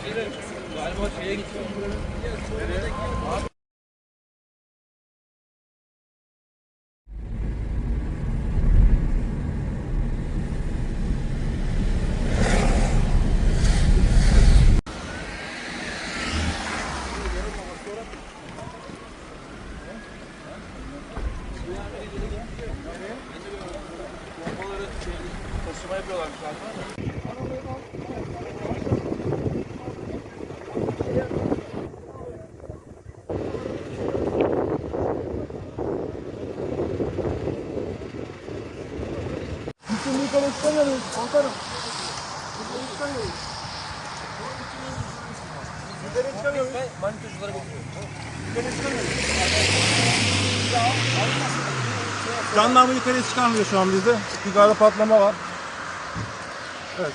Galiba şeye gidiyor. Taşıma yapıyorlarmış galiba. Yukarı çıkamıyoruz. Komutanım. Yukarı çıkamıyoruz. Ben manitoculara bekliyorum. Yukarı çıkamıyoruz. Jandarma yukarıya çıkarmıyor şu an bizde. Yukarıda patlama var. Evet.